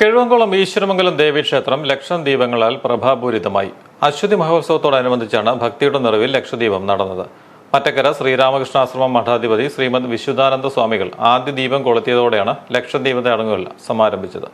കിഴവംകുളം ഈശ്വരമംഗലം ദേവീക്ഷേത്രം ലക്ഷം ദീപങ്ങളാൽ പ്രഭാപൂരിതമായി. അശ്വതി മഹോത്സവത്തോടനുബന്ധിച്ചാണ് ഭക്തിയുടെ നിറവിൽ ലക്ഷദീപം നടന്നത്. മറ്റക്കര ശ്രീരാമകൃഷ്ണാശ്രമം മഠാധിപതി ശ്രീമദ് വിശുദ്ധാനന്ദ സ്വാമികൾ ആദ്യ ദീപം കൊളുത്തിയതോടെയാണ് ലക്ഷദ്വീപ ചടങ്ങുകൾ സമാരംഭിച്ചത്.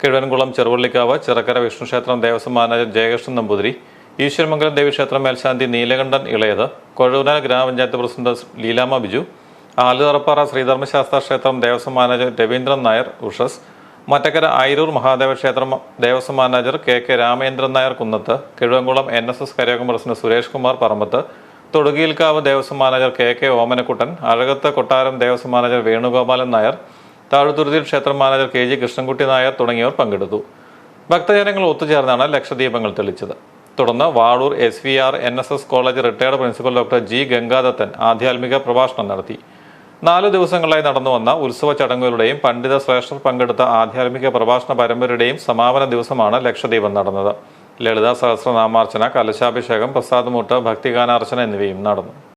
കിഴവൻകുളം ചെറുവള്ളിക്കാവ് ചിറക്കര വിഷ്ണുക്ഷേത്രം ദേവസ്വം മാനേജർ ജയകൃഷ്ണൻ നമ്പൂതിരി ഈശ്വരമംഗലം ദേവീക്ഷേത്രം മേൽശാന്തി നീലകണ്ഠൻ ഇളയത് കൊഴൂന ഗ്രാമപഞ്ചായത്ത് പ്രസിഡന്റ് ലീലാമ ബിജു ആലുതറപ്പാറ ശ്രീധർമ്മശാസ്ത്ര ക്ഷേത്രം ദേവസ്വം മാനേജർ രവീന്ദ്രൻ നായർ ഉഷസ് മറ്റക്കര ആയിരൂർ മഹാദേവ ക്ഷേത്രം Devaswom manager K K Ramendran Nair Kunnath Kizhavankulam N S S Karayogam president Suresh Kumar Parambath Thodukiyilkkavu Devaswom manager K K Omanakuttan Azhakath Kottaram Devaswom manager Venugopalan Nair താഴുതുരുതിയിൽ ക്ഷേത്രം manager K G Krishnankutty Nair തുടങ്ങിയവർ പങ്കെടുത്തു. ഭക്തജനങ്ങൾ ഒത്തുചേർന്നാണ് ലക്ഷദീപങ്ങൾ തെളിച്ചത്. തുടർന്ന് Valoor S V R N S S college retired principal doctor G Gangadathan ആധ്യാത്മിക പ്രഭാഷണം നടത്തി. നാലു ദിവസങ്ങളായി നടന്നു വന്ന ഉത്സവ ചടങ്ങുകളുടെയും പണ്ഡിത ശ്രേഷ്ഠർ പങ്കെടുത്ത ആധ്യാത്മിക പ്രഭാഷണ പരമ്പരയുടെയും സമാപന ദിവസമാണ് ലക്ഷദീപം നടന്നത്. ലളിത സഹസ്രനാമാർച്ചന കലശാഭിഷേകം പ്രസാദമൂട്ട് ഭക്തിഗാനാർച്ചന എന്നിവയും നടന്നു.